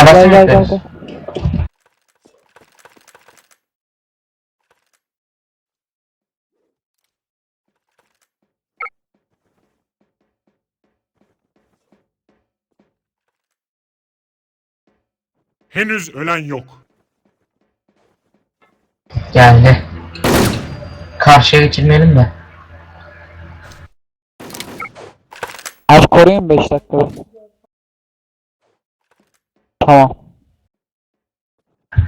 Gel Gel basın gel gel. yapıyoruz. gel. Henüz ölen yok. Geldi. Karşıya geçirmeyelim de. Abi koruyun 5 dakika. Tamam.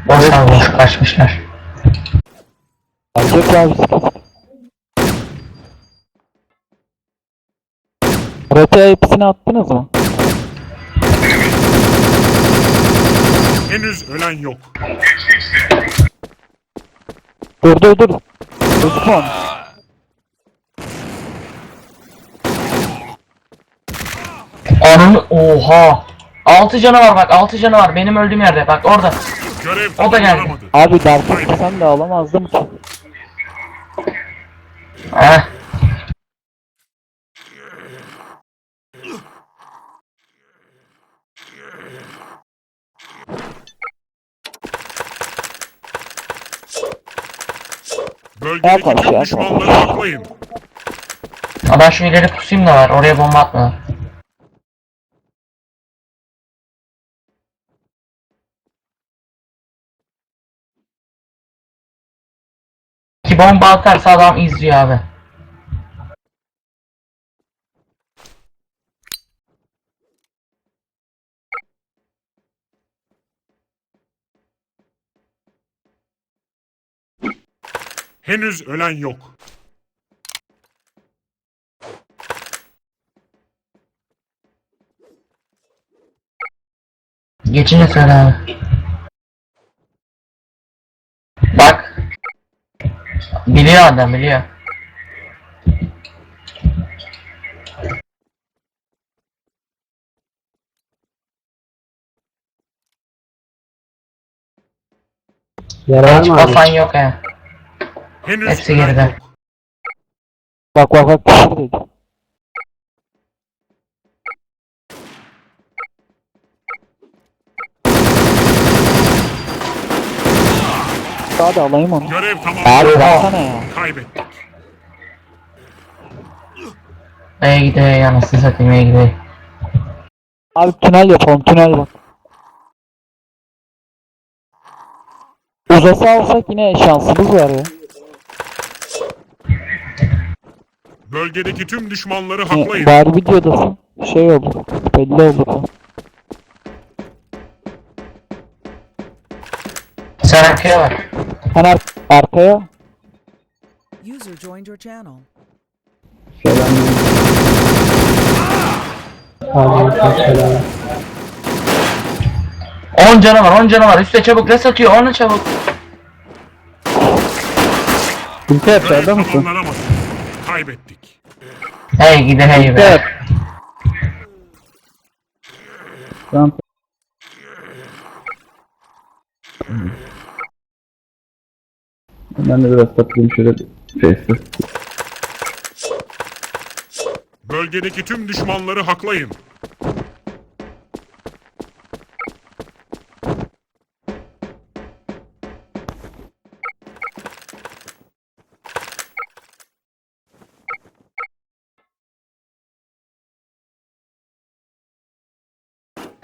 Boş boş kaçmışlar. Ya bisiklet. Rotaya hepsini attınız mı? Henüz ölen yok. Dur dur dur. Lütfen. Onun oha. 6 canı var bak 6 canı var benim öldüğüm yerde bak orada. Görev O da geldi. tamamlanamadı. Abi Dark'ı sen de alamazdın ki. Heh. Bölgedeki Yapma, tüm yapma. düşmanları haklayın. Ha, ben şu ileri pusayım da var oraya bomba atma. Ki bomba atarsa adam izliyor abi. Henüz ölen yok. Geçince söyle abi. Biliyor adam biliyor. Yarar Hiç mı abi? basan yok he. Henüz Hepsi geride. Bak bak bak Hadi alayım onu. Görev Abi tamamlanamadı. baksana ya. Kaybettik. Ey gidiyor anasını satayım ey gidiyor. Abi tünel yapalım tünel bak. Uzası alsak yine şansımız var ya. Bölgedeki tüm düşmanları haklayın. bari videodasın şey olur belli olur. Sen arkaya bak. Hani ar- arkaya User joined your channel. Selam. Selam. 10 canı var 10 canı var üstte çabuk res atıyor onu çabuk. Görev aşağıda mısın? tamamlanamadı. Kaybettik. Hey gidi hey be. Tamam. Ben de biraz takılayım şöyle face'e. Bölgedeki tüm düşmanları haklayın.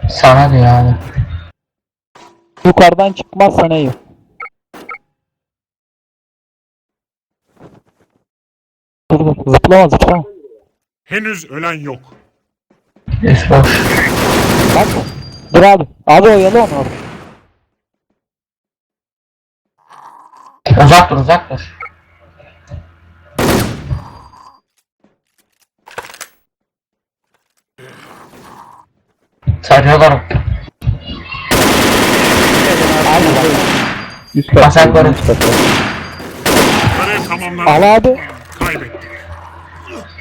Sana diyor abi. yukarıdan çıkmazsan iyi. Dur dur zıplama zıplama. Henüz ölen yok. Boş. Bak dur abi. Abi oyalı onu orada. Uzak dur uzak dur. Sarıyorlar. Abi. Üst Basak katta. var. Üst katta. Görev tamamlanamadı. Al abi. Ugh!